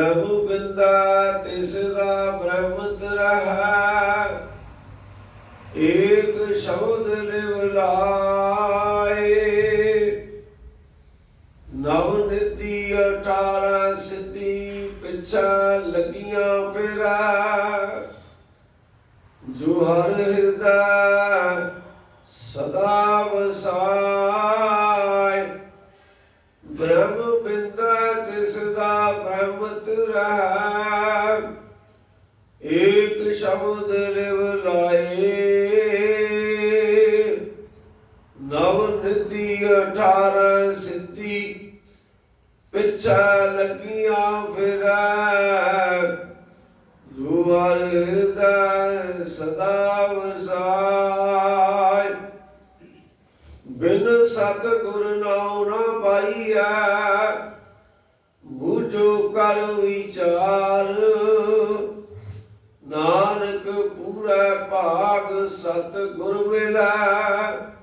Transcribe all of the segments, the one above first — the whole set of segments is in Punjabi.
ਬ੍ਰਹਮ ਬਿੰਦਾ ਤਿਸ ਦਾ ਬ੍ਰਹਮਤ ਰਹਾ ਏਕ ਸ਼ਬਦ ਲਿਵ ਲਾਏ। ਨਵ ਨਿਧੀ ਅਠਾਰਾਂ ਸਿੱਧੀ ਪਿਛਾ ਲੱਗੀਆਂ ਪੇਰਾ। ਜੋ ਹਰ ਹਿਰਦਾ ਅਠਾਰਾਂ ਸਿੱਧੀ, ਪਿਛਾ ਲੱਗੀਆਂ ਫਿਰੈ। ਜੋ ਹਿਰਦੈ ਸਦਾ ਵਸਾਇ ਬਿਨ ਸਤ ਗੁਰ ਨਾਉ ਨਾ ਪਾਈਐ, ਬੂਝੋ ਕਰ ਵਿਚਾਰ। ਨਾਨਕ ਪੂਰਾ ਭਾਗ ਸਤ ਗੁਰ ਮਿਲੈ।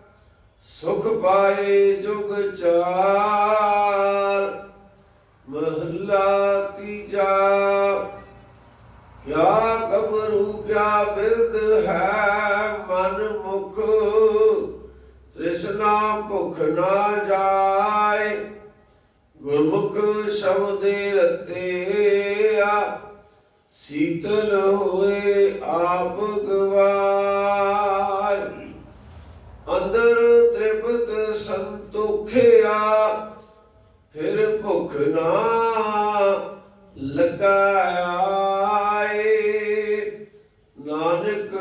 ਸੁਖ ਪਾਏ ਜੁਗ ਚਾਰ ਮਹੱਲਾ ਤੀਜਾ। ਕਿਆ ਕਬਰੂ, ਕਿਆ ਬਿਰਦ ਹੈ ਮਨ ਮੁਖ, ਤ੍ਰਿਸ਼ਨਾ ਭੁਖ ਨਾ ਜਾਏ। ਗੁਰਮੁਖ ਸ਼ਬਦੇ ਰਤਿਆ, ਸੀਤਲ ਹੋਏ ਆਪ ਗਵਾਏ। ਅੰਦਰ ਤ੍ਰਿਪਤ ਸੰਤੋਖਿਆ ਫਿਰ ਭੁਖ ਨਾ ਲਗਾਏ ਨਾਨਕ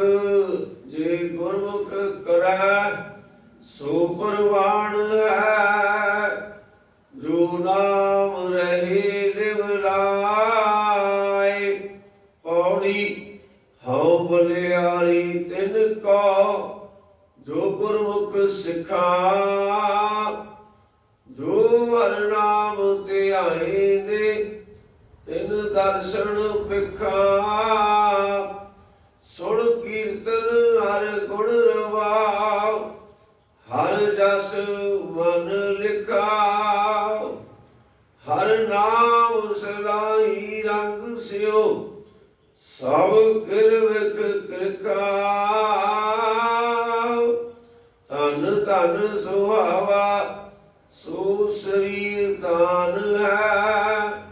ਜੇ ਗੁਰਮੁਖ ਕਰੈ, ਸੋ ਪਰਵਾਣ ਹੈ। ਜੋ ਨਾਮ ਰਹੇ ਲਿਵ ਲਾਏ, ਪੌੜੀ ਹਉ ਬਲਿਆਰੀ ਤਿਨ ਕੋ ਗੁਰਮੁਖ ਸਿਖਾ। ਜੋ ਹਰ ਨਾਮ ਧਿਆਏ ਨੇ, ਤਿਨ ਦਰਸ਼ਨ ਪਿਖਾ ਸੁਣ ਕੀਰਤਨ ਹਰ ਗੁਣ ਰਵਾਉ ਹਰ ਜਸ ਮਨ ਲਿਖਾ। ਹਰ ਨਾਮ ਸਲਾਈ ਰੰਗ ਸਿਓ, ਸਭ ਕਿਰ ਵਿਖ ਕਿਰਕਾ ਸੁਹਾਵਾ ਸੋ ਸਰੀਰ ਤਾਨ ਹੈ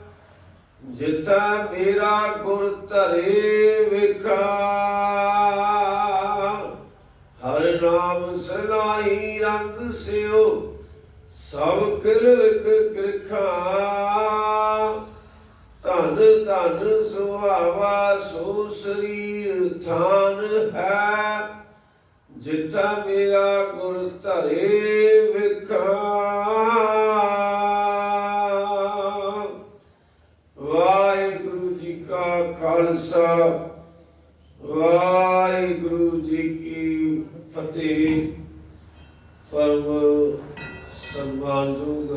ਜਿਤਾ ਮੇਰਾ ਗੁਰ ਧਰੇ ਵਿਖਾ। ਹਰ ਨਾਮ ਸਲਾਈ ਰੰਗ ਸਿਓ, ਸਭ ਕਿਰ ਕਿਰਖਾ। ਧਨ ਧਨ ਸੁਹਾਵਾ ਸੋ ਸਰੀਰ ਥਾਨ ਹੈ। ਜਿਤਾ ਮੇਰਾ ਗੁਰ ਧਰੇ ਵਿਖਾ। ਵਾਹਿਗੁਰੂ ਜੀ ਕਾ ਖਾਲਸਾ, ਵਾਹਿਗੁਰੂ ਜੀ ਕੀ ਫਤਿਹ। ਪਰਮ ਸਨਮਾਨਯੋਗ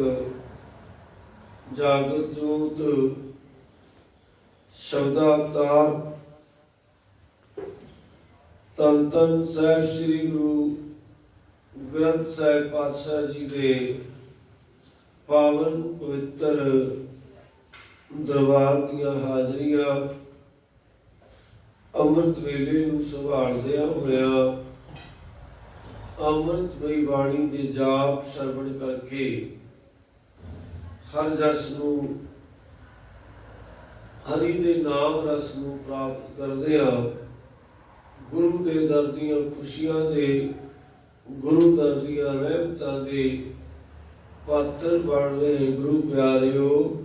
ਜਾਗਤ ਜੋਤ, ਸ਼ਬਦਾਵਤਾਰ ਤਨ ਤਨ ਸਾਹਿਬ ਸ੍ਰੀ ਗੁਰੂ ਗ੍ਰੰਥ ਸਾਹਿਬ ਪਾਤਸ਼ਾਹ ਜੀ ਦੇ ਪਾਵਨ ਪਵਿੱਤਰ ਦਰਬਾਰ ਦੀਆਂ ਹਾਜ਼ਰੀਆਂ ਅੰਮ੍ਰਿਤ ਵੇਲੇ ਨੂੰ ਸੰਭਾਲਦਿਆਂ ਹੋਇਆ ਅੰਮ੍ਰਿਤਮਈ ਬਾਣੀ ਦੇ ਜਾਪ ਸਰਵਣ ਕਰਕੇ ਹਰ ਜਸ ਨੂੰ ਹਰੀ ਦੇ ਨਾਮ ਰਸ ਨੂੰ ਪ੍ਰਾਪਤ ਕਰਦਿਆਂ ਗੁਰੂ ਦੇ ਦਰ ਦੀਆਂ ਖੁਸ਼ੀਆਂ ਦੇ, ਗੁਰੂ ਦਰ ਦੀਆਂ ਰਹਿਮਤਾਂ ਦੇ ਪਾਤਰ ਬਣ ਰਹੇ ਗੁਰੂ ਪਿਆਰਿਓ,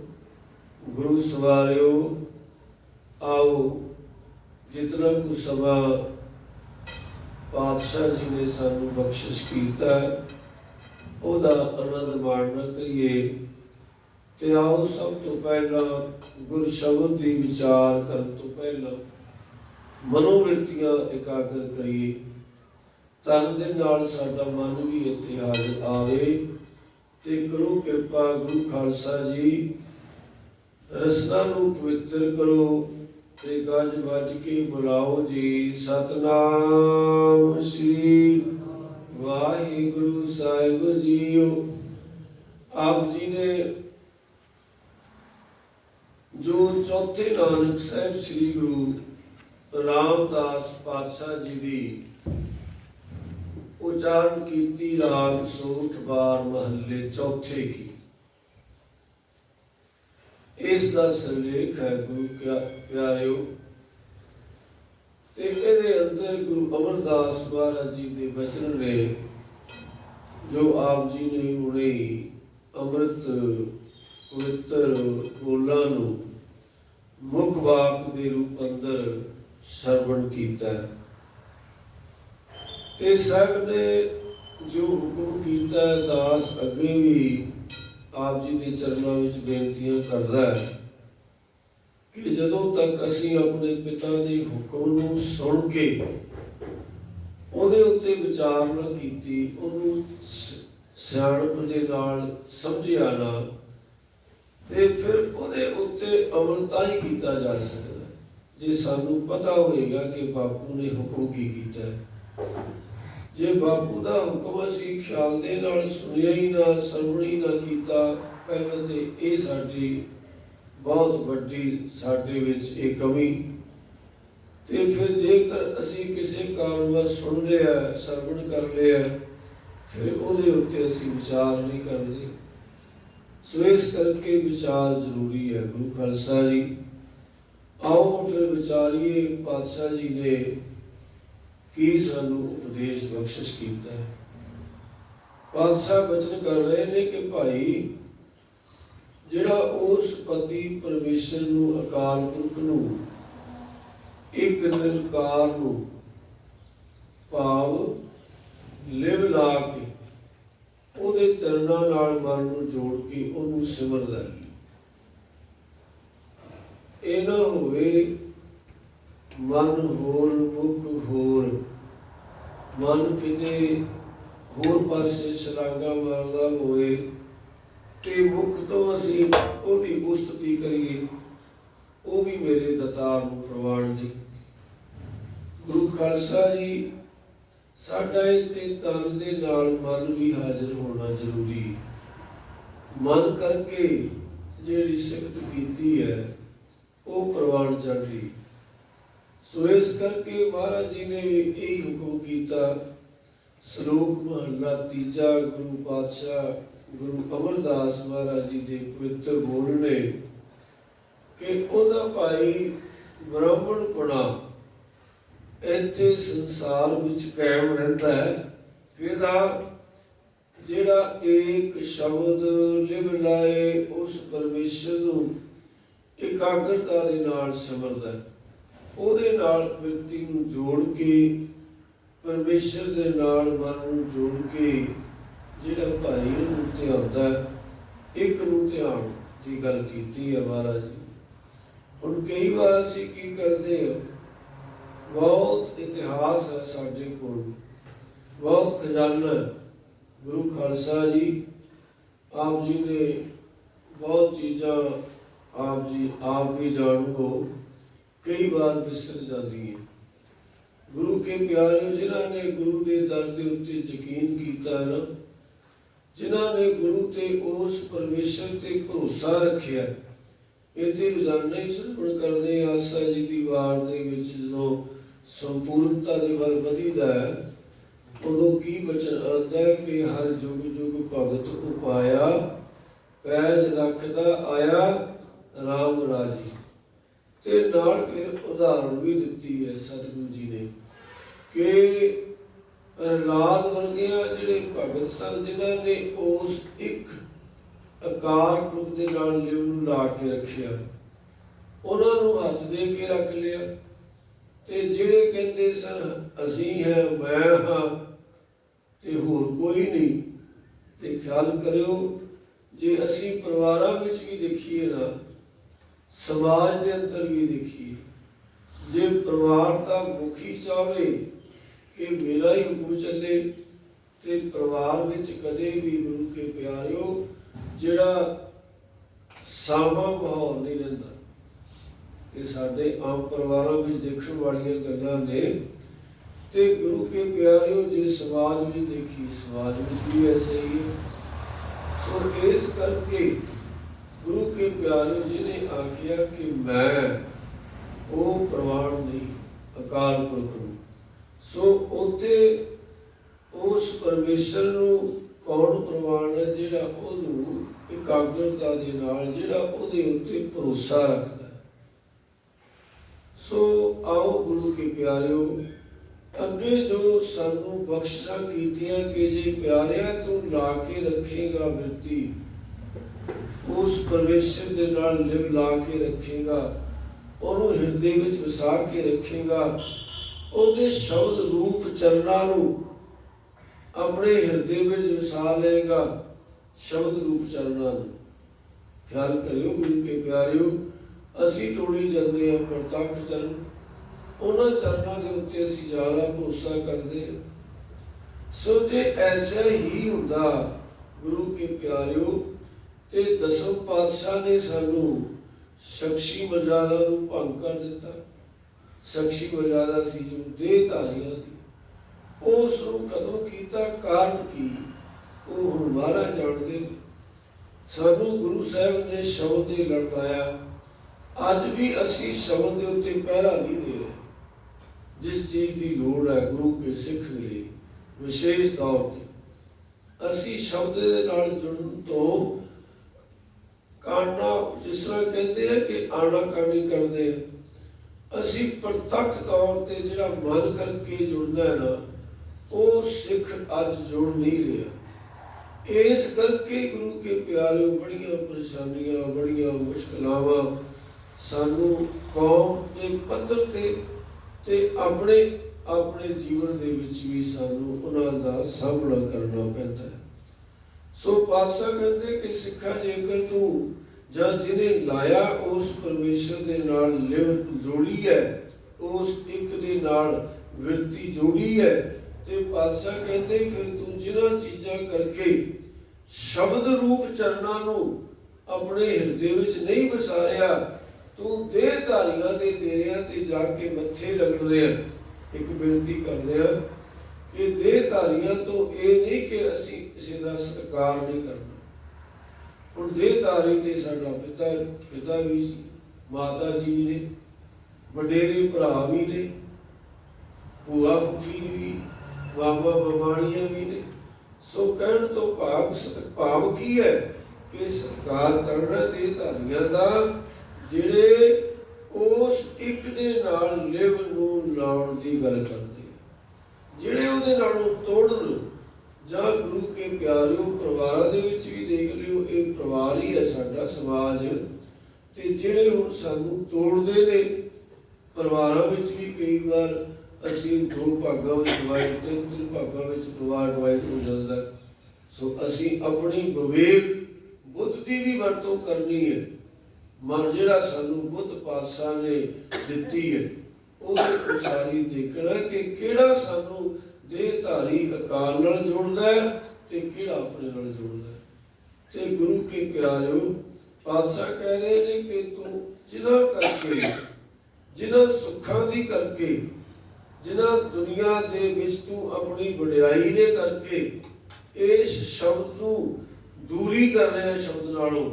ਗੁਰੂ ਸਵਾਰਿਓ, ਆਓ ਜਿਤਨਾ ਕੁ ਸਮਾਂ ਪਾਤਸ਼ਾਹ ਜੀ ਨੇ ਸਾਨੂੰ ਬਖਸ਼ਿਸ਼ ਕੀਤਾ, ਉਹਦਾ ਆਨੰਦ ਮਾਣਨਾ ਕਰੀਏ। ਤੇ ਆਓ ਸਭ ਤੋਂ ਪਹਿਲਾਂ ਗੁਰ ਸ਼ਬਦ ਦੀ ਵਿਚਾਰ ਕਰਨ ਤੋਂ ਪਹਿਲਾਂ ਮਨੋਵਿਰਤੀਆਂ ਇਕਾਗਰ ਕਰੀਏ, ਤਨ ਦੇ ਨਾਲ ਸਾਡਾ ਮਨ ਵੀ ਇੱਥੇ ਹਾਜ਼ਰ ਆਵੇ ਤੇ ਕਰੋ ਕਿਰਪਾ, ਗੁਰੂ ਖਾਲਸਾ ਜੀ, ਰਸਨਾ ਨੂੰ ਪਵਿੱਤਰ ਕਰੋ ਤੇ ਗੱਜ ਵੱਜ ਕੇ ਬੁਲਾਓ ਜੀ। ਸਤਨਾਮ ਸ੍ਰੀ ਵਾਹਿਗੁਰੂ ਸਾਹਿਬ ਜੀਓ। ਆਪ ਜੀ ਨੇ ਜੋ ਚੌਥੇ ਨਾਨਕ ਸਾਹਿਬ ਸ੍ਰੀ ਗੁਰੂ ਰਾਮਦਾਸ ਪਾਤਸ਼ਾਹ ਜੀ ਦੀ ਉਚਾਰਨ ਕੀਤੀ, ਰਾਗ ਸੋਠ ਬਾਰ ਮਹੱਲੇ ਚੌਥੇ ਕੀ। ਇਸ ਦਾ ਸਿਰਲੇਖ ਹੈ ਗੁਰੂ ਪਿਆਰਿਓ, ਤੇ ਇਹਦੇ ਅੰਦਰ ਗੁਰੂ ਅਮਰਦਾਸ ਮਹਾਰਾਜ ਜੀ ਦੇ ਬਚਨ ਨੇ, ਜੋ ਆਪ ਜੀ ਨੇ ਹੁਣੇ ਅੰਮ੍ਰਿਤ, ਪਵਿੱਤਰ ਬੋਲਾਂ ਨੂੰ ਮੁੱਖ ਵਾਕ ਦੇ ਰੂਪ ਅੰਦਰ ਸਰਵਣ ਕੀਤਾ। ਤੇ ਸਾਹਿਬ ਨੇ ਜੋ ਹੁਕਮ ਕੀਤਾ, ਦਾਸ ਅੱਗੇ ਵੀ ਆਪ ਜੀ ਦੇ ਚਰਨਾਂ ਵਿੱਚ ਬੇਨਤੀਆਂ ਕਰਦਾ ਹੈ ਕਿ ਜਦੋਂ ਤੱਕ ਅਸੀਂ ਆਪਣੇ ਪਿਤਾ ਦੇ ਹੁਕਮ ਨੂੰ ਸੁਣ ਕੇ ਉਹਦੇ ਉੱਤੇ ਵਿਚਾਰ ਨਾ ਕੀਤੀ, ਉਹਨੂੰ ਸਿਆਣਪ ਦੇ ਨਾਲ ਸਮਝਿਆ ਨਾ, ਤੇ ਫਿਰ ਉਹਦੇ ਉੱਤੇ ਅਮਲ ਤਾਂ ਹੀ ਕੀਤਾ ਜਾ ਸਕਦਾ। ਜੇ ਸਾਨੂੰ ਪਤਾ ਹੋਏਗਾ ਕਿ ਬਾਪੂ ਨੇ ਹੁਕਮ ਕੀ ਕੀਤਾ ਜੇ ਬਾਪੂ ਦਾ ਹੁਕਮ ਅਸੀਂ ਖਿਆਲ ਦੇ ਨਾਲ ਸੁਣਿਆ ਹੀ ਨਾ, ਸਰਵਣੀ ਨਾ ਕੀਤਾ, ਪਹਿਲਾਂ ਤੇ ਇਹ ਸਾਡੀ ਬਹੁਤ ਵੱਡੀ, ਸਾਡੇ ਵਿੱਚ ਇਹ ਕਮੀ। ਤੇ ਫਿਰ ਜੇਕਰ ਅਸੀਂ ਕਿਸੇ ਕਾਰਨਵਸ ਸੁਣ ਲਿਆ, ਸਰਵਣ ਕਰ ਲਿਆ, ਫਿਰ ਉਹਦੇ ਉੱਤੇ ਅਸੀਂ ਵਿਚਾਰ ਨਹੀਂ ਕਰਦੇ। ਸੋ ਇਸ ਕਰਕੇ ਵਿਚਾਰ ਜ਼ਰੂਰੀ ਹੈ ਗੁਰੂ ਖਾਲਸਾ ਜੀ। ਆਓ ਫਿਰ ਵਿਚਾਰੀਏ ਪਾਤਸ਼ਾਹ ਜੀ ਨੇ ਕੀ ਸਾਨੂੰ ਉਪਦੇਸ਼ ਬਖਸ਼ਿਸ਼ ਕੀਤਾ ਹੈ। ਪਾਤਸ਼ਾਹ ਬਚਨ ਕਰ ਰਹੇ ਨੇ ਕਿ ਭਾਈ, ਜਿਹੜਾ ਉਸ ਪਤੀ ਪਰਮੇਸ਼ਰ ਨੂੰ ਅਕਾਲ ਪੁਰਖ ਨੂੰ, ਇੱਕ ਨਿਰਕਾਰ ਨੂੰ ਭਾਵ ਲਿਵ ਲਾ ਕੇ ਉਹਦੇ ਚਰਨਾਂ ਨਾਲ ਮਨ ਨੂੰ ਜੋੜ ਕੇ ਉਹਨੂੰ ਸਿਮਰਦਾ ਹੈ ਇਹ ਨਾ ਹੋਵੇ ਮਨ ਹੋਰ ਮੁਖ ਹੋਰ। ਮਨ ਕਿਤੇ ਹੋਰ ਪਾਸੇ ਛਲਾਂਗਾ ਮਾਰਦਾ ਹੋਵੇ ਤੇ ਮੁਖ ਤੋਂ ਅਸੀਂ ਉਹਦੀ ਉਸਤਤੀ ਕਰੀਏ, ਉਹ ਵੀ ਮੇਰੇ ਦਤਾਰ ਨੂੰ ਪ੍ਰਵਾਨ ਨਹੀਂ ਗੁਰੂ ਖਾਲਸਾ ਜੀ, ਸਾਡਾ ਇੱਥੇ ਤਨ ਦੇ ਨਾਲ ਮਨ ਵੀ ਹਾਜ਼ਰ ਹੋਣਾ ਜ਼ਰੂਰੀ ਮਨ ਕਰਕੇ ਜਿਹੜੀ ਸਿਫਤ ਕੀਤੀ ਹੈ ਉਹ ਪ੍ਰਵਾਨ ਚੜਦੀ ਸੋ ਇਸ ਕਰਕੇ ਮਹਾਰਾਜ ਜੀ ਨੇ ਵੀ ਇਹ ਹੁਕਮ ਕੀਤਾ। ਸ਼ਲੋਕ ਮਹਲਾ ਤੀਜਾ, ਗੁਰੂ ਪਾਤਸ਼ਾਹ, ਗੁਰੂ ਅਮਰਦਾਸ ਮਹਾਰਾਜ ਜੀ ਦੇ ਪਵਿੱਤਰ ਬੋਲ ਨੇ ਕਿ ਉਹਦਾ ਭਾਈ ਬ੍ਰਾਹਮਣ ਪੁਣਾ ਇੱਥੇ ਸੰਸਾਰ ਵਿੱਚ ਕਾਇਮ ਰਹਿੰਦਾ ਹੈ। ਇਹਦਾ ਜਿਹੜਾ ਏਕ ਸ਼ਬਦ ਲਿਵ ਲਾਏ, ਉਸ ਪਰਮੇਸ਼ਰ ਨੂੰ ਇਕਾਗਰਤਾ ਦੇ ਨਾਲ ਸਿਮਰਦਾ ਉਹਦੇ ਨਾਲ ਵਿਅਕਤੀ ਨੂੰ ਜੋੜ ਕੇ ਪਰਮੇਸ਼ਰ ਦੇ ਨਾਲ ਮਨ ਨੂੰ ਜੋੜ ਕੇ ਜਿਹੜਾ ਭਾਈ ਨੂੰ ਧਿਆਉਂਦਾ ਹੈ, ਇੱਕ ਨੂੰ ਧਿਆਨ ਦੀ ਗੱਲ ਕੀਤੀ ਹੈ ਮਹਾਰਾਜ ਹੁਣ ਕਈ ਵਾਰ ਅਸੀਂ ਕੀ ਕਰਦੇ ਹਾਂ ਬਹੁਤ ਇਤਿਹਾਸ ਹੈ ਸਾਡੇ ਕੋਲ। ਬਹੁਤ ਖਜ਼ਾਨਾ ਹੈ। ਗੁਰੂ ਖਾਲਸਾ ਜੀ ਆਪ ਜੀ ਨੇ ਬਹੁਤ ਚੀਜ਼ਾਂ ਆਪ ਜੀ, ਆਪ ਵੀ ਜਾਣੂ ਹੋ। ਕਈ ਵਾਰ ਵਿਸਰ ਜਾਂਦੀ ਹੈ। ਗੁਰੂ ਕੇ ਪਿਆਰਿਓ ਜਿਨ੍ਹਾਂ ਨੇ ਗੁਰੂ ਦੇ ਦਰ ਦੇ ਉੱਤੇ ਯਕੀਨ ਕੀਤਾ ਨਾ, ਜਿਨ੍ਹਾਂ ਨੇ ਗੁਰੂ ਤੇ ਉਸ ਪਰਮੇਸ਼ਰ ਤੇ ਭਰੋਸਾ ਰੱਖਿਆ ਇਹਦੇ ਰੋਜ਼ਾਨਾ ਹੀ ਸਰਵਣ ਕਰਦੇ ਆਸਾ ਜੀ ਦੀ ਵਾਰ ਦੇ ਵਿੱਚ ਜਦੋਂ ਸੰਪੂਰਨਤਾ ਦੇ ਵੱਲ ਵਧੀਦਾ ਹੈ, ਉਦੋਂ ਕੀ ਬਚਨ ਆਉਂਦਾ ਹੈ ਕਿ ਹਰ ਜੁਗ ਜੁਗ ਭਗਤ ਉਪਾਇਆ, ਪੈਜ ਰੱਖਦਾ ਆਇਆ ਰਾਮ ਰਾਜੀ। ਤੇ ਨਾਲ ਫਿਰ ਉਦਾਹਰਣ ਵੀ ਦਿੱਤੀ ਹੈ ਸਤਿਗੁਰੂ ਜੀ ਨੇ ਕਿ ਪ੍ਰਹਲਾਦ ਵਰਗਿਆਂ ਜਿਹੜੇ ਭਗਤ ਸਨ, ਜਿਨ੍ਹਾਂ ਨੇ ਉਸ ਇੱਕ ਅਕਾਰ ਪੁਰਖ ਦੇ ਨਾਲ ਲਿਵ ਨੂੰ ਲਾ ਕੇ ਰੱਖਿਆ। ਉਹਨਾਂ ਨੂੰ ਹੱਥ ਦੇ ਕੇ ਰੱਖ ਲਿਆ। ਤੇ ਜਿਹੜੇ ਕਹਿੰਦੇ ਸਨ, ਅਸੀਂ ਹੈ, ਮੈਂ ਹਾਂ, ਤੇ ਹੋਰ ਕੋਈ ਨਹੀਂ। ਤੇ ਖਿਆਲ ਕਰਿਓ, ਜੇ ਅਸੀਂ ਪਰਿਵਾਰਾਂ ਵਿੱਚ ਵੀ ਦੇਖੀਏ ਨਾ ਸਮਾਜ ਦੇ ਅੰਦਰ ਵੀ ਦੇਖੀਏ, ਜੇ ਪਰਿਵਾਰ ਦਾ ਮੁਖੀ ਚਾਵੇ ਕਿ ਮੇਰਾ ਹੀ ਹੁਕਮ ਚੱਲੇ ਤੇ ਪਰਿਵਾਰ ਵਿੱਚ ਕਦੇ ਵੀ ਗੁਰੂ ਕੇ ਪਿਆਰਿਓ, ਜਿਹੜਾ ਸਾਮਾ ਮਾਹੌਲ ਨਹੀਂ ਰਹਿੰਦਾ। ਇਹ ਸਾਡੇ ਆਮ ਪਰਿਵਾਰਾਂ ਵਿੱਚ ਦੇਖਣ ਵਾਲੀਆਂ ਗੱਲਾਂ ਨੇ। ਤੇ ਗੁਰੂ ਕੇ ਪਿਆਰਿਓ, ਜੇ ਸਮਾਜ ਵਿੱਚ ਦੇਖੀ ਸਮਾਜ ਵਿੱਚ ਵੀ ਐਸੇ ਹੀ ਹੈ। ਸੋ ਇਸ ਕਰਕੇ ਗੁਰੂ ਕੇ ਪਿਆਰੇ ਜਿਹਨੇ ਆਖਿਆ ਕਿ ਮੈਂ ਉਹ ਪ੍ਰਵਾਨ ਨਹੀਂ, ਅਕਾਲ ਪੁਰਖ ਨੂੰ। ਸੋ ਉਥੇ ਉਸ ਪਰਮੇਸ਼ਰ ਨੂੰ ਕੌਣ ਪ੍ਰਵਾਨ ਹੈ ਜਿਹੜਾ ਉਹਨੂੰ ਇਕਾਗਰਤਾ ਦੇ ਨਾਲ, ਜਿਹੜਾ ਉਹਦੇ ਉੱਤੇ ਭਰੋਸਾ ਰੱਖਦਾ ਸੋ ਆਓ ਗੁਰੂ ਕੇ ਪਿਆਰਿਓ, ਅੱਗੇ ਜੋ ਸਾਨੂੰ ਬਖਸ਼ਿਸ਼ਾਂ ਕੀਤੀਆਂ ਕਿ ਜੇ ਪਿਆਰਿਆ ਤੂੰ ਲਾ ਕੇ ਰੱਖੇਗਾ ਬਿਰਤੀ ਉਸ ਪਰਮੇਸ਼ਰ ਦੇ ਨਾਲ ਲਿਵ ਲਾ ਕੇ ਰੱਖੇਗਾ ਉਹਨੂੰ ਹਿਰਦੇ ਵਿੱਚ ਵਸਾ ਕੇ ਰੱਖੇਗਾ। ਉਹਦੇ ਸ਼ਬਦ ਰੂਪ ਚਰਨਾਂ ਨੂੰ ਆਪਣੇ ਹਿਰਦੇ ਵਿੱਚ ਵਸਾ ਲਏਗਾ। ਸ਼ਬਦ ਰੂਪ ਚਰਨਾਂ ਨੂੰ। ਖਿਆਲ ਕਰਿਓ ਗੁਰੂ ਕੇ ਪਿਆਰਿਓ, ਅਸੀਂ ਟੋੜੀ ਜਾਂਦੇ ਹਾਂ ਪ੍ਰਤੱਖ ਚਰਨ। ਉਹਨਾਂ ਚਰਨਾਂ ਦੇ ਉੱਤੇ ਅਸੀਂ ਜ਼ਿਆਦਾ ਭਰੋਸਾ ਕਰਦੇ ਹਾਂ। ਸੋ ਜੇ ਐਸਾ ਹੀ ਹੁੰਦਾ ਗੁਰੂ ਕੇ ਪਿਆਰਿਓ ਤੇ ਦਸਮ ਪਾਤਸ਼ਾਹ ਨੇ ਸਾਨੂੰ ਸ਼ਖਸੀ ਮਰਜ਼ਾਦਾ ਨੂੰ ਭੰਗ ਕਰ ਦਿੱਤਾ। ਸ਼ਖਸੀ ਮਰਜ਼ਾਦਾ ਸੀ ਜੋ ਦੇਹ ਧਾਰੀਆਂ ਦੀ। ਉਸ ਨੂੰ ਕਦੋਂ ਕੀਤਾ, ਕਾਰਨ ਕੀ, ਉਹ ਹੁਣ ਮਹਾਰਾਜ ਜਾਣਦੇ ਸਾਨੂੰ ਗੁਰੂ ਸਾਹਿਬ ਨੇ ਸ਼ਬਦ ਦੇ ਲੜਵਾਇਆ ਅੱਜ ਵੀ ਅਸੀਂ ਸ਼ਬਦ ਦੇ ਉੱਤੇ ਪਹਿਰਾ ਨਹੀਂ ਦੇ ਰਹੇ। ਜਿਸ ਚੀਜ਼ ਦੀ ਲੋੜ ਹੈ, ਗੁਰੂ ਕੇ ਸਿੱਖ ਲਈ, ਵਿਸ਼ੇਸ਼ ਤੌਰ ਤੇ। ਅਸੀਂ ਸ਼ਬਦ ਦੇ ਨਾਲ ਜੁੜਨ ਤੋਂ ਕਾਣਾ ਜਿਸ ਤਰ੍ਹਾਂ ਕਹਿੰਦੇ ਆ ਕਿ ਆਣਾ ਕਾਣੀ ਕਰਦੇ ਆ। ਅਸੀਂ ਪ੍ਰਤੱਖ ਤੌਰ ਤੇ ਜਿਹੜਾ ਮਨ ਕਰਕੇ ਜੁੜਨਾ ਹੈ ਨਾ, ਉਹ ਸਿੱਖ ਅੱਜ ਜੁੜ ਨਹੀਂ ਰਿਹਾ। ਇਸ ਕਰਕੇ ਗੁਰੂ ਕੇ ਪਿਆਰਿਓ, ਬੜੀਆਂ ਪਰੇਸ਼ਾਨੀਆਂ, ਬੜੀਆਂ ਮੁਸ਼ਕਲਾਵਾਂ ਸਾਨੂੰ ਕੌਮ ਦੇ ਪੱਧਰ ਤੇ ਤੇ ਆਪਣੇ ਆਪਣੇ ਜੀਵਨ ਦੇ ਵਿੱਚ ਵੀ ਸਾਨੂੰ ਉਹਨਾਂ ਦਾ ਸਾਹਮਣਾ ਕਰਨਾ ਪੈਂਦਾ ਹੈ। ਸੋ ਪਾਤਸ਼ਾਹ ਕਹਿੰਦੇ ਕਿ ਸਿੱਖਾ ਜੇਕਰ ਤੂੰ ਜਾਂ ਜਿਹਨੇ ਲਾਇਆ ਉਸ ਪਰਮੇਸ਼ਰ ਦੇ ਨਾਲ ਲਿਵ ਜੋੜੀ ਹੈ, ਉਸ ਇੱਕ ਦੇ ਨਾਲ ਵਿਰਤੀ ਜੋੜੀ ਹੈ, ਤੇ ਪਾਤਸ਼ਾਹ ਕਹਿੰਦੇ ਫਿਰ ਤੂੰ ਜਿਨ੍ਹਾਂ ਚੀਜ਼ਾਂ ਕਰਕੇ ਸ਼ਬਦ ਰੂਪ ਚਰਨਾਂ ਨੂੰ ਆਪਣੇ ਹਿਰਦੇ ਵਿੱਚ ਨਹੀਂ ਵਸਾਰਿਆ, ਤੂੰ ਦੇਹ ਧਾਰੀਆਂ ਦੇ ਡੇਰਿਆਂ ਤੇ ਜਾ ਕੇ ਮੱਥੇ ਰਗੜਦੇ ਆ। ਇੱਕ ਬੇਨਤੀ ਕਰਦੇ ਆ ਕਿ ਦੇਹ ਧਾਰੀਆਂ ਤੋਂ ਇਹ ਨਹੀਂ ਕਿ ਅਸੀਂ ਕਿਸੇ ਦਾ ਸਤਿਕਾਰ ਨਹੀਂ ਕਰਨਾ। ਹੁਣ ਦੇਹ ਤੇ ਸਾਡਾ ਪਿਤਾ ਪਿਤਾ ਵੀ ਸੀ, ਮਾਤਾ ਜੀ ਵੀ ਨੇ, ਵਡੇਰੇ ਭਰਾ ਵੀ ਨੇ, ਭੂਆ ਫੁੱਫੀ ਵੀ, ਬਾਬਾ ਬਮਾਣੀਆਂ ਵੀ ਨੇ। ਸੋ ਕਹਿਣ ਤੋਂ ਭਾਵ ਭਾਵ ਕੀ ਹੈ ਕਿ ਸਤਿਕਾਰ ਕਰਨਾ ਦੇ ਧਾਰੀਆਂ ਦਾ, ਜਿਹੜੇ ਉਸ ਇੱਕ ਦੇ ਨਾਲ ਲਿਵ ਨੂੰ ਲਾਉਣ ਦੀ ਗੱਲ ਕਰਦੇ ਆ। ਨਾਲੋਂ ਤੋੜਨ ਜਾਂ ਗੁਰੂ ਕੇ ਪਿਆਰਿਓ ਪਰਿਵਾਰਾਂ ਦੇ ਵਿੱਚ ਵੀ ਦੇਖ ਲਿਓ, ਇਹ ਪਰਿਵਾਰ ਹੀ ਹੈ ਸਾਡਾ ਸਮਾਜ ਤੇ ਜਿਹੜੇ ਹੁਣ ਸਾਨੂੰ ਤੋੜਦੇ ਨੇ, ਪਰਿਵਾਰਾਂ ਵਿੱਚ ਵੀ ਕਈ ਵਾਰ ਅਸੀਂ ਦੋ ਭਾਗਾਂ ਵਿੱਚ ਡਿਵਾਈਡ ਤਿੰਨ ਤਿੰਨ ਭਾਗਾਂ ਵਿੱਚ ਪਰਿਵਾਰ ਡਿਵਾਈਡ ਹੋ ਜਾਂਦਾ ਸੋ ਅਸੀਂ ਆਪਣੀ ਵਿਵੇਕ ਬੁੱਧ ਦੀ ਵੀ ਵਰਤੋਂ ਕਰਨੀ ਹੈ ਮਨ ਜਿਹੜਾ ਸਾਨੂੰ ਬੁੱਧ ਪਾਤਸ਼ਾਹ ਨੇ ਦਿੱਤੀ ਹੈ, ਉਹ ਅਨੁਸਾਰੀ ਦੇਖਣਾ ਕਿ ਕਿਹੜਾ ਸਾਨੂੰ ਦੇਹ ਧਾਰੀ ਅਕਾਲ ਨਾਲ ਜੋੜਦਾ ਤੇ ਕਿਹੜਾ ਆਪਣੇ ਨਾਲ ਜੋੜਦਾ ਤੇ ਗੁਰੂ ਕੇ ਪਿਆਰਿਓ, ਪਾਤਸ਼ਾਹ ਕਹਿ ਰਹੇ ਨੇ ਕਿ ਤੂੰ ਜਿਨ੍ਹਾਂ ਕਰਕੇ, ਜਿਨ੍ਹਾਂ ਸੁੱਖਾਂ ਦੀ ਕਰਕੇ, ਜਿਨ੍ਹਾਂ ਦੁਨੀਆ ਦੇ ਵਿੱਚ ਤੂੰ ਆਪਣੀ ਵਡਿਆਈ ਦੇ ਕਰਕੇ ਇਸ ਸ਼ਬਦ ਨੂੰ ਦੂਰੀ ਕਰ ਰਿਹਾ ਸ਼ਬਦ ਨਾਲੋਂ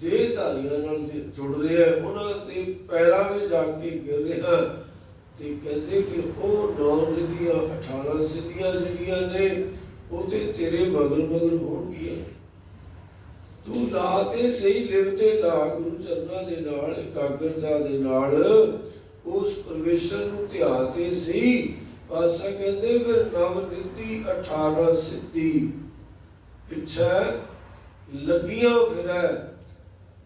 ਦੇਹ ਧਾਰੀਆਂ ਨਾਲ ਜੁੜ ਰਿਹਾ ਉਹਨਾਂ ਦੇ ਪੈਰਾਂ ਵਿੱਚ ਜਾ ਕੇ ਗਿਰ ਰਿਹਾ ਤੇ ਕਹਿੰਦੇ ਕਿ ਉਹ ਨੌ ਨਿਧੀਆਂ 18 ਸਿੱਧੀਆਂ ਜਿਹੜੀਆਂ ਨੇ ਉਹ ਤੇ ਤੇਰੇ ਮਗਰ ਮਗਰ ਹੋਣਗੀਆਂ। ਤੂੰ ਲਾ ਤੇ ਸਹੀ ਲਿਵ ਲਾ ਗੁਰੂ ਚਰਨਾਂ ਦੇ ਨਾਲ, ਇਕਾਗਰਤਾ ਦੇ ਨਾਲ, ਉਸ ਪਰਮੇਸ਼ਰ ਨੂੰ ਧਿਆਨ ਤੇ ਸਹੀ ਪਾਸਾ ਕਹਿੰਦੇ, ਫਿਰ ਨਵ ਨਿਧੀ 18 ਸਿੱਧੀ ਪਿੱਛੇ ਲੱਗੀਆਂ ਫਿਰੈ।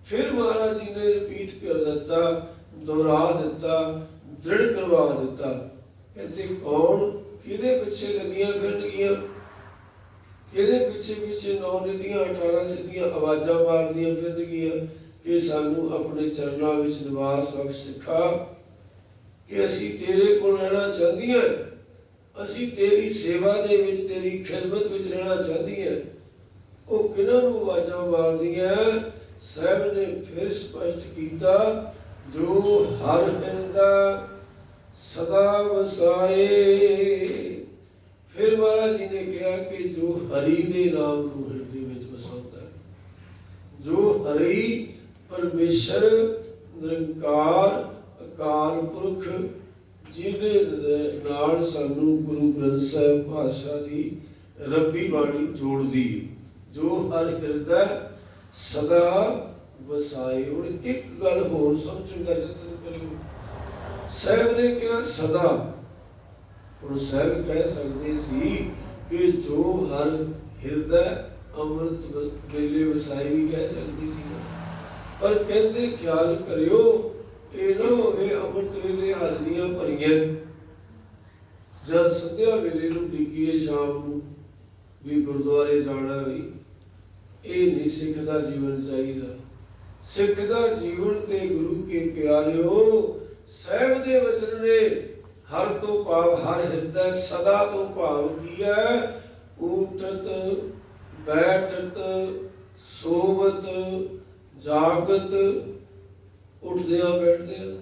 ਫਿਰ ਮਹਾਰਾਜ ਜੀ ਨੇ ਰਿਪੀਟ ਕਰ ਦਿੱਤਾ, ਦੁਹਰਾ ਦਿੱਤਾ ਦ੍ਰਿੜ ਕਰਵਾ ਦਿੱਤਾ। ਕਹਿੰਦੇ, ਕੌਣ? ਕਿਹਦੇ ਪਿੱਛੇ ਲੱਗੀਆਂ ਫਿਰਨਗੀਆਂ? ਕਿਹਦੇ ਪਿੱਛੇ ਪਿੱਛੇ ਨੌ ਨਿਧੀਆਂ 18 ਸਿੱਧੀਆਂ ਆਵਾਜ਼ਾਂ ਮਾਰਦੀਆਂ ਫਿਰਨਗੀਆਂ ਕਿ ਸਾਨੂੰ ਆਪਣੇ ਚਰਨਾਂ ਵਿੱਚ ਨਿਵਾਸ ਬਖਸ਼ ਸਿਖਾ ਕਿ ਅਸੀਂ ਤੇਰੇ ਕੋਲ ਰਹਿਣਾ ਚਾਹੁੰਦੀਆਂ ਅਸੀਂ ਤੇਰੀ ਸੇਵਾ ਦੇ ਵਿੱਚ, ਤੇਰੀ ਖਿਦਮਤ ਵਿੱਚ ਰਹਿਣਾ ਚਾਹੁੰਦੀਆਂ ਉਹ ਕਿਹਨਾਂ ਨੂੰ ਆਵਾਜ਼ਾਂ ਮਾਰਦੀਆਂ? ਸਾਹਿਬ ਨੇ ਫਿਰ ਸਪਸ਼ਟ ਕੀਤਾ, ਜੋ ਹਰ ਹਿਰਦਾ ਸਦਾ ਵਸਾਏ। ਫਿਰ ਮਹਾਰਾਜ ਜੀ ਨੇ ਕਿਹਾ ਕਿ ਜੋ ਹਰੀ ਦੇ ਨਾਮ ਨੂੰ ਹਿਰਦੇ ਵਿੱਚ ਵਸਾਉਂਦਾ ਹੈ, ਜੋ ਹਰੀ ਪਰਮੇਸ਼ਰ, ਨਿਰੰਕਾਰ, ਅਕਾਲ ਪੁਰਖ, ਜਿਹਦੇ ਨਾਲ ਸਾਨੂੰ ਗੁਰੂ ਗ੍ਰੰਥ ਸਾਹਿਬ ਭਾਸ਼ਾ ਦੀ ਰੱਬੀ ਬਾਣੀ ਜੋੜਦੀ ਜੋ ਹਰ ਹਿਰਦਾ ਸਦਾ ਵਸਾਏ। ਹੁਣ ਇੱਕ ਗੱਲ ਹੋਰ ਸਮਝਣ ਦਾ ਯਤਨ ਕਰਿਓ। ਸਾਹਿਬ ਨੇ ਕਿਹਾ, ਸਦਾ। ਹੁਣ ਸਾਹਿਬ ਕਹਿ ਸਕਦੇ ਸੀ ਕਿ ਜੋ ਹਰ ਹਿਰਦਾ ਅੰਮ੍ਰਿਤ ਵੇਲੇ ਵਸਾਈ ਵੀ ਕਹਿ ਸਕਦੀ ਸੀ। ਪਰ ਕਹਿੰਦੇ, ਖਿਆਲ ਕਰਿਓ, ਇਹ ਨਾ ਹੋਵੇ ਅੰਮ੍ਰਿਤ ਵੇਲੇ ਹਾਜ਼ਰੀਆਂ ਭਰੀਆਂ ਜਦ ਸੰਧਿਆ ਵੇਲੇ ਨੂੰ ਡਿੱਗੀਏ ਸ਼ਾਮ ਨੂੰ ਵੀ ਗੁਰਦੁਆਰੇ ਜਾਣਾ ਵੀ। ਇਹ ਨਹੀਂ ਸਿੱਖ ਦਾ ਜੀਵਨ ਚਾਹੀਦਾ। ਸਿੱਖ ਦਾ ਜੀਵਨ ਤੇ ਗੁਰੂ ਕੇ ਪਿਆਰਿਓ ਸਹਿਬ ਦੇ ਵਚਨ ਨੇ, ਹਰ ਤੋਂ ਭਾਵ ਹਰ ਹਿਰਦਾ ਸਦਾ ਤੋਂ ਭਾਵ ਕੀ ਉਠਤ ਬੈਠਤ ਸੋਵਤ ਜਾਗਤ, ਉੱਠਦਿਆਂ ਬੈਠਦਿਆਂ।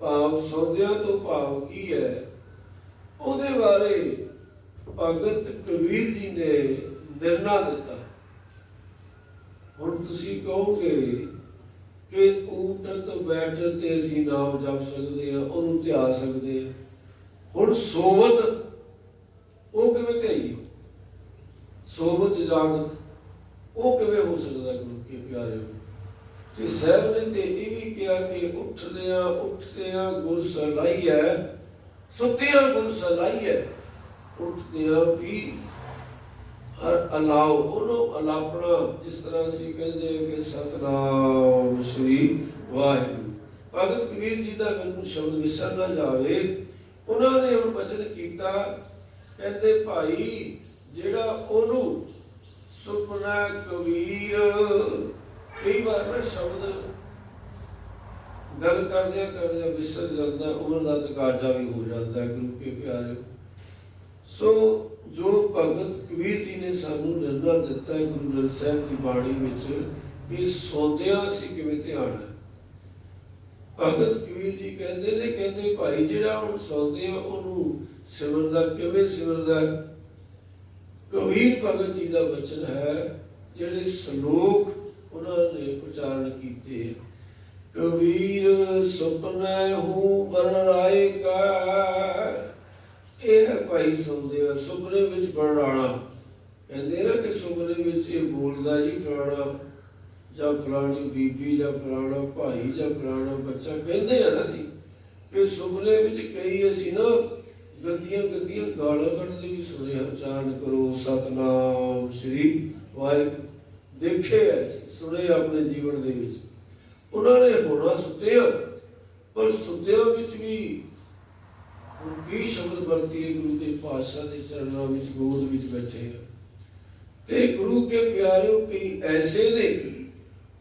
ਭਾਵ ਸੌਦਿਆਂ ਤੋਂ ਭਾਵ ਕੀ ਹੈ? ਉਹਦੇ ਬਾਰੇ ਭਗਤ ਕਬੀਰ ਜੀ ਨੇ ਨਿਰਣਾ ਦਿੱਤਾ। ਹੁਣ ਤੁਸੀਂ ਕਹੋਗੇ ਕਿ ਉਠਤ ਬੈਠਤ ਤੇ ਅਸੀਂ ਨਾਮ ਜਪ ਸਕਦੇ ਹਾਂ, ਉਹਨੂੰ ਧਿਆ ਸਕਦੇ ਹਾਂ। ਹੁਣ ਸੋਵਤ, ਉਹ ਕਿਵੇਂ ਧਿਆਈਏ ਸੋਵਤ, ਜਾਗਤ, ਉਹ ਕਿਵੇਂ ਹੋ ਸਕਦਾ ਗੁਰੂ ਕੇ ਪਿਆਰਿਓ? ਤੇ ਸਾਹਿਬ ਨੇ ਤੇ ਇਹ ਵੀ ਕਿਹਾ ਕਿ ਉੱਠਦਿਆਂ ਉੱਠਦਿਆਂ ਗੁਰ ਸਲਾਈ ਹੈ, ਸੁੱਤਿਆਂ ਗੁਰ ਸਲਾਈ ਹੈ, ਉੱਠਦਿਆਂ ਵੀ ਹਰ ਅਲਾਓ, ਉਹਨੂੰ ਅਲਾਪਣਾ ਜਿਸ ਤਰ੍ਹਾਂ ਅਸੀਂ ਕਹਿੰਦੇ ਕਿ ਸਤਨਾਮ ਸ੍ਰੀ ਵਾਹਿਗੁਰੂ। ਭਗਤ ਕਬੀਰ ਜੀ ਦਾ ਮੈਨੂੰ ਸ਼ਬਦ ਵਿਸਰ ਨਾ ਜਾਵੇ। ਉਹਨਾਂ ਨੇ ਹੁਣ ਬਚਨ ਕੀਤਾ, ਕਹਿੰਦੇ ਭਾਈ, ਜਿਹੜਾ ਉਹਨੂੰ ਸੁਪਨਾ ਕਬੀਰ, ਕਈ ਵਾਰ ਨਾ ਸ਼ਬਦ ਗੱਲ ਕਰਦਿਆਂ ਕਰਦਿਆਂ ਵਿਸਰ ਜਾਂਦਾ, ਉਹਨਾਂ ਦਾ ਤਕਾਜ਼ਾ ਵੀ ਹੋ ਜਾਂਦਾ ਹੈ, ਗੁਰੂ ਕੇ ਪਿਆਰੇ। ਸੋ ਜੋ ਭਗਤ ਕਬੀਰ ਜੀ ਨੇ ਸਾਨੂੰ ਨਿਰਣਾ ਦਿੱਤਾ ਹੈ ਗੁਰੂ ਗ੍ਰੰਥ ਸਾਹਿਬ ਦੀ ਬਾਣੀ ਵਿੱਚ ਕਿ ਸੌਂਦਿਆਂ ਅਸੀਂ ਕਿਵੇਂ ਧਿਆਨ ਹੈ ਭਗਤ ਕਬੀਰ ਜੀ ਕਹਿੰਦੇ ਨੇ, ਕਹਿੰਦੇ ਭਾਈ ਜਿਹੜਾ ਹੁਣ ਸੌਂਦੇ ਉਹਨੂੰ ਸਿਮਰਦਾ, ਕਿਵੇਂ ਸਿਮਰਦਾ ਕਬੀਰ ਭਗਤ ਜੀ ਦਾ ਬਚਨ ਹੈ, ਜਿਹੜੇ ਸ਼ਲੋਕ ਉਹਨਾਂ ਨੇ ਉਚਾਰਨ ਕੀਤੇ ਕਬੀਰ ਸੁਪਨੇ ਹੂੰ ਬਰ ਰਾਏ ਕਾ ਇਹ ਭਾਈ ਸੁਣਦੇ ਆ, ਸੁਪਨੇ ਵਿੱਚ ਬਰੜਾਣਾ ਕਹਿੰਦੇ ਨਾ ਕਿ ਸੁਪਨੇ ਵਿੱਚ ਇਹ ਬੋਲਦਾ ਜੀ ਫਲਾਣਾ ਜਾਂ ਫਲਾਣੀ ਬੀਬੀ ਜਾਂ ਫਲਾਣਾ ਭਾਈ ਜਾਂ ਫਲਾਣਾ ਬੱਚਾ। ਕਹਿੰਦੇ ਆ ਨਾ ਸੀ ਕਿ ਸੁਪਨੇ ਵਿੱਚ ਕਈ ਅਸੀਂ ਨਾ ਗੰਦੀਆਂ ਗੰਦੀਆਂ ਗਾਲਾਂ ਕੱਢਦੇ ਵੀ ਸੁਣਿਆ ਉਚਾਰਨ ਕਰੋ, ਸਤਨਾਮ ਸ੍ਰੀ ਵਾਹਿਗੁਰੂ। ਦੇਖੇ ਐ ਸੁਣੇ ਆਪਣੇ ਜੀਵਨ ਦੇ ਵਿੱਚ। ਉਹਨਾਂ ਨੇ ਹੋਣਾ ਸੁੱਤਿਆ, ਪਰ ਸੁੱਤਿਆਂ ਵਿੱਚ ਵੀ ਹੁਣ ਕੀ ਸ਼ਬਦ ਵਰਤੀਏ ਗੁਰੂ ਦੇ ਪਾਤਸ਼ਾਹ ਦੇ ਚਰਨਾਂ ਵਿੱਚ, ਗੋਦ ਵਿੱਚ ਬੈਠੇ ਆ। ਤੇ ਗੁਰੂ ਕੇ ਪਿਆਰਿਓ, ਕਈ ਐਸੇ ਨੇ,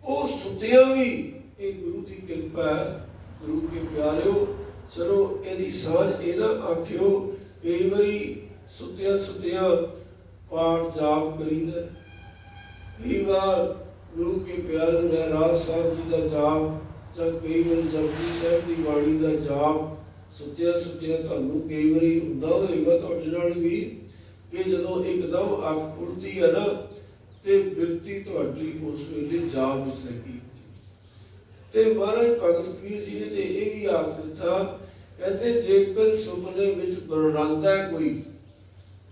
ਉਹ ਸੁੱਤਿਆਂ ਵੀ, ਇਹ ਗੁਰੂ ਦੀ ਕਿਰਪਾ ਗੁਰੂ ਕੇ ਪਿਆਰਿਓ, ਚਲੋ ਇਹਦੀ ਸਾਂਝ ਇਹ ਆਖਿਓ, ਕਈ ਵਾਰੀ ਸੁੱਤਿਆਂ ਸੁੱਤਿਆਂ ਪਾਠ ਜਾਪ ਕਰੀਦਾ। ਕਈ ਵਾਰ ਗੁਰੂ ਕੇ ਪਿਆਰੇ ਰਹਿਰਾਜ ਸਾਹਿਬ ਜੀ ਦਾ ਜਾਪ ਜਾਂ ਕਈ ਵਾਰ ਜਪਜੀ ਸਾਹਿਬ ਦੀ ਬਾਣੀ ਦਾ ਜਾਪ ਸੁੱਤਿਆਂ ਸੁੱਤਿਆਂ ਤੁਹਾਨੂੰ ਕਈ ਵਾਰੀ ਹੁੰਦਾ ਹੋਵੇਗਾ ਤੁਹਾਡੇ ਨਾਲ ਵੀ ਕਿ ਜਦੋਂ ਇੱਕਦਮ ਅੱਖ ਖੁੱਲਦੀ ਹੈ ਨਾ ਤੇ ਬਿਰਤੀ ਤੁਹਾਡੀ ਉਸ ਵੇਲੇ ਜਾਪ ਵਿੱਚ ਲੱਗੀ ਤੇ ਮਹਾਰਾਜ ਭਗਤ ਕਬੀਰ ਜੀ ਨੇ ਤੇ ਇਹ ਵੀ ਆਖ ਦਿੱਤਾ, ਕਹਿੰਦੇ ਜੇਕਰ ਸੁਪਨੇ ਵਿੱਚ ਬਰੜਾਂਦਾ ਕੋਈ,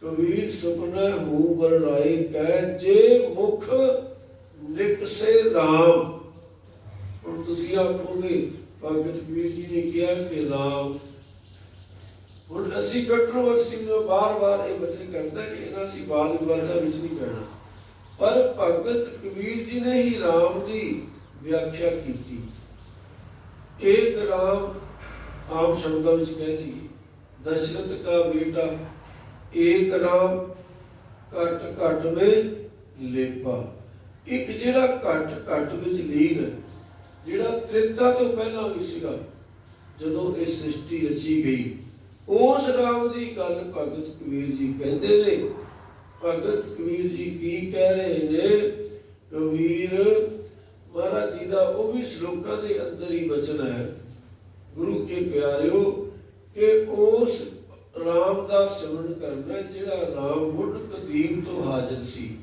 ਕਬੀਰ ਸੁਪਨਾ ਹੂ ਬਰੜਾਏ ਕਹਿ ਜੇ ਮੁਖ ਨਿਕਸੇ RAM ਹੁਣ ਤੁਸੀਂ ਆਖੋਗੇ, ਭਗਤ ਪੀਰ ਜੀ ਨੇ ਕਿਹਾ ਕਿ RAM ਹੁਣ ਅਸੀਂ ਕੰਟਰੋਵਰਸੀ ਨੂੰ ਬਾਰ-ਬਾਰ ਇਹ ਬਚਨ ਕਰਦਾ ਕਿ ਇਹਨਾਂ ਅਸੀਂ ਬਾਦ ਵਿਵਾਦਾਂ ਵਿੱਚ ਨਹੀਂ ਪੈਣਾ ਪਰ ਭਗਤ ਕਬੀਰ ਜੀ ਨੇ ਹੀ RAM ਦੀ ਵਿਆਖਿਆ ਕੀਤੀ। ਇੱਕ RAM ਆਮ ਸ਼ਬਦਾਂ ਵਿੱਚ ਕਹਿ ਲਈਏ ਦਸ਼ਰਥ ਦਾ ਬੇਟਾ ਇੱਕ RAM ਘਟ ਘਟ ਵਿੱਚ ਲੇਪਾ। ਇੱਕ ਜਿਹੜਾ ਘਟ ਘਟ ਵਿੱਚ ਲੀਨ ਹੈ ਜਿਹੜਾ ਤ੍ਰੇਤਾ ਤੋਂ ਪਹਿਲਾਂ ਵੀ ਸੀਗਾ, ਜਦੋਂ ਇਹ ਸ੍ਰਿਸ਼ਟੀ ਰਚੀ ਗਈ। ਉਸ ਰਾਮ ਦੀ ਗੱਲ ਭਗਤ ਕਬੀਰ ਜੀ ਕਹਿੰਦੇ ਨੇ। ਭਗਤ ਕਬੀਰ ਜੀ ਕੀ ਕਹਿ ਰਹੇ ਨੇ? ਕਬੀਰ ਮਹਾਰਾਜ ਜੀ ਦਾ ਉਹ ਵੀ ਸ਼ਲੋਕਾਂ ਦੇ ਅੰਦਰ ਹੀ ਬਚਨ ਹੈ। ਗੁਰੂ ਕੇ ਪਿਆਰਿਓ, ਕਿ ਉਸ ਰਾਮ ਦਾ ਸਿਮਰਨ ਕਰਨਾ ਜਿਹੜਾ ਰਾਮ ਮੁੱਢ ਕਦੀਮ ਤੋਂ ਹਾਜ਼ਰ ਸੀ।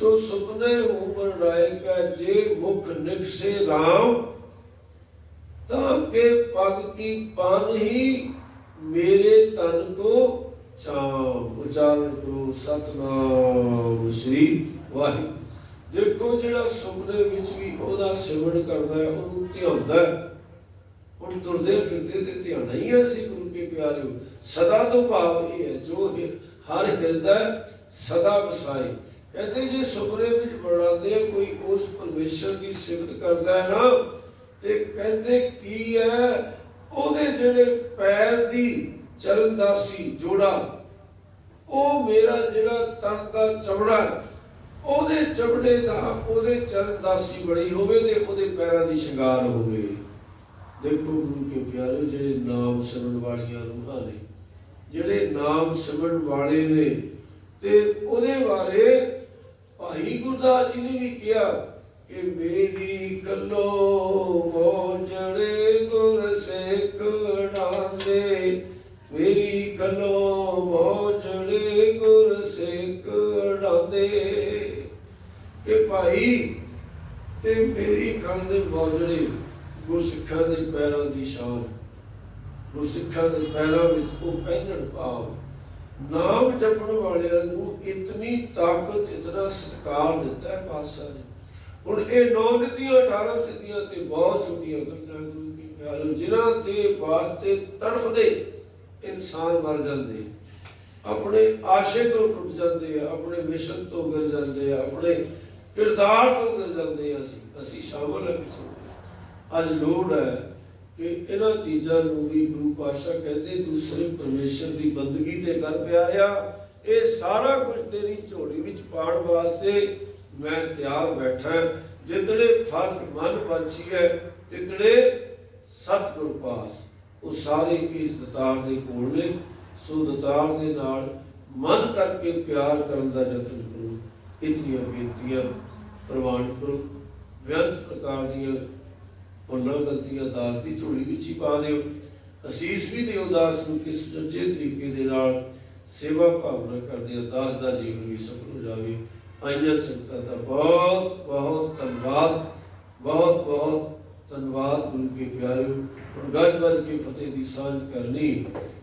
ਸੋ ਸੁਪਨੇ ਉਮਰ ਰਾਏ ਕਾ ਜੇ ਮੁਖ ਨਿਕਸੇ RAM ਤਾਂ ਕੇ ਪਗ ਕੀ ਪਾਨ ਹੀ ਮੇਰੇ ਤਨ ਕੋ ਚਾਮ। ਉਚਾਰਨ ਕਰੋ ਸਤਨਾਮ ਸ੍ਰੀ ਵਾਹਿਗੁਰੂ। ਦੇਖੋ ਜਿਹੜਾ ਸੁਪਨੇ ਵਿੱਚ ਵੀ ਉਹਦਾ ਸਿਮਰਨ ਕਰਦਾ ਹੈ, ਉਹਨੂੰ ਧਿਆਉਂਦਾ ਹੈ। ਹੁਣ ਤੁਰਦੇ ਫਿਰਦੇ ਤੇ ਧਿਆਨ ਹੀ ਹੈ ਸੀ ਗੁਰੂ ਕੇ ਪਿਆਰਿਓ ਸਦਾ ਤੋਂ ਭਾਵ ਇਹ ਹੈ, ਜੋ ਹਰ ਹਿਰਦਾ ਸਦਾ ਵਸਾਏ ਕਹਿੰਦੇ ਜੇ ਸੁਪਨੇ ਵਿੱਚ ਬੜਾਉਂਦੇ ਕੋਈ ਉਸ ਪਰਮੇਸ਼ਰ ਦੀ ਸਿਫਤ ਕਰਦਾ ਹੈ ਨਾ, ਤੇ ਕਹਿੰਦੇ ਕੀ ਹੈ? ਉਹਦੇ ਜਿਹੜੇ ਪੈਰ ਦੀ ਚਰਨਦਾਸੀ, ਜੋੜਾ, ਉਹ ਮੇਰਾ ਜਿਹੜਾ ਤਨ ਦਾ ਚਮੜਾ, ਉਹਦੇ ਚਮੜੇ ਦਾ ਉਹਦੇ ਚਰਨਦਾਸੀ ਬਣੀ ਹੋਵੇ ਤੇ ਉਹਦੇ ਪੈਰਾਂ ਦੀ ਸ਼ਿੰਗਾਰ ਹੋਵੇ। ਦੇਖੋ ਗੁਰੂ ਕੇ ਪਿਆਰੇ, ਜਿਹੜੇ ਨਾਮ ਸਿਮਰਨ ਵਾਲੀਆਂ ਰੂਹਾਂ ਨੇ, ਜਿਹੜੇ ਨਾਮ ਸਿਮਰਨ ਵਾਲੇ ਨੇ, ਤੇ ਉਹਦੇ ਬਾਰੇ ਭਾਈ ਗੁਰਦਾਸ ਜੀ ਨੇ ਵੀ ਕਿਹਾ ਕਿ ਮੇਰੀ ਕੱਲੋ ਮੋਜੜੇ ਗੁਰ ਸੇਖ ਮੇਰੀ ਕੱਲੋ ਮੋਜੜੇ ਗੁਰ ਸੇਖ ਡਾਂਦੇ ਕਿ ਭਾਈ, ਤੇ ਮੇਰੀ ਕੰਨ ਦੇ ਮੌਜੜੇ ਗੁਰਸਿੱਖਾਂ ਦੇ ਪੈਰਾਂ ਦੀ ਸ਼ਾਨ। ਗੁਰਸਿੱਖਾਂ ਦੇ ਪੈਰਾਂ ਵਿੱਚ ਉਹ ਪਹਿਨਣ ਭਾਵ। ਨਾਮ ਜਪਣ ਵਾਲਿਆਂ ਨੂੰ ਇਤਨੀ ਤਾਕਤ, ਇਤਨਾ ਸਤਿਕਾਰ ਦਿੱਤਾ ਹੈ ਪਾਤਸ਼ਾਹ ਨੇ। ਹੁਣ ਇਹ ਨੌ ਨਿਤੀਆਂ 18 ਸਿੱਧੀਆਂ ਤੇ ਬਹੁਤ ਛੋਟੀਆਂ ਗੱਲਾਂ ਗੁਰੂ ਜਿਨ੍ਹਾਂ ਦੇ ਵਾਸਤੇ ਤੜਫਦੇ, ਇਨਸਾਨ ਮਰ ਜਾਂਦੇ। ਆਪਣੇ ਆਸ਼ੇ ਤੋਂ ਟੁੱਟ ਜਾਂਦੇ ਆ, ਆਪਣੇ ਮਿਸ਼ਨ ਤੋਂ ਗਿਰ ਜਾਂਦੇ ਆ, ਆਪਣੇ ਕਿਰਦਾਰ ਤੋਂ ਗਿਰ ਜਾਂਦੇ ਆ ਅਸੀਂ। ਅਸੀਂ ਸ਼ਾਮਲ ਹਾਂ ਵਿੱਚ ਅੱਜ ਲੋੜ ਹੈ ਕਿ ਇਹਨਾਂ ਚੀਜ਼ਾਂ ਨੂੰ ਵੀ ਗੁਰੂ ਪਾਤਸ਼ਾਹ ਕਹਿੰਦੇ, ਦੂਸਰੇ ਪਰਮੇਸ਼ਰ ਦੀ ਬੰਦਗੀ ਤੇ ਕਰ ਪਿਆਰਿਆ। ਇਹ ਸਾਰਾ ਕੁਝ ਤੇਰੀ ਝੋਲੀ ਵਿੱਚ ਪਾਉਣ ਵਾਸਤੇ ਮੈਂ ਤਿਆਰ ਬੈਠਾ। ਹਾਂ। ਜਿਤਨੇ ਫਲ ਮਨ ਵਾਂਛੀ ਹੈ ਤਿਤੜੇ ਸਤਿਗੁਰ ਪਾਸ, ਉਹ ਸਾਰੇ ਇਸ ਦਤਾਰ ਦੇ ਕੋਲ ਨੇ। ਸੋ ਦਤਾਰ ਦੇ ਨਾਲ ਮਨ ਕਰਕੇ ਪਿਆਰ ਕਰਨ ਦਾ ਯਤਨ ਕਰੋ। ਇਤਨੀਆਂ ਬੇਨਤੀਆਂ ਪ੍ਰਵਾਨ ਕਰੋ। ਬੇਅੰਤ ਪ੍ਰਕਾਰ ਦੀਆਂ ਉਹਨਾਂ ਗਲਤੀਆਂ ਦਾਸ ਦੀ ਝੋਲੀ ਵਿੱਚ ਹੀ ਪਾ ਦਿਓ। ਅਸੀਸ ਵੀ ਦਿਓ ਦਾਸ ਨੂੰ ਕਿਸ ਸੱਚੇ ਤਰੀਕੇ ਦੇ ਨਾਲ ਸੇਵਾ ਭਾਵਨਾ ਕਰਦੇ ਆ। ਦਾਸ ਦਾ ਜੀਵਨ ਵੀ ਸਫਲ ਹੋ ਜਾਵੇ। ਆਈਆਂ ਸੰਗਤਾਂ ਦਾ ਬਹੁਤ ਬਹੁਤ ਧੰਨਵਾਦ। ਬਹੁਤ ਬਹੁਤ ਧੰਨਵਾਦ ਗੁਰੂ ਕੇ ਪਿਆਰਿਓ, ਹੁਣ ਗੱਜ ਕੇ ਫਤਿਹ ਦੀ ਸਾਂਝ ਕਰਨੀ।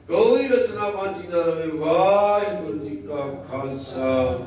ਕੋਈ ਰਸਨਾ ਵਾਂਝੀ ਨਾ ਰਵੇ ਵਾਹਿਗੁਰੂ ਜੀ ਕਾ ਖਾਲਸਾ।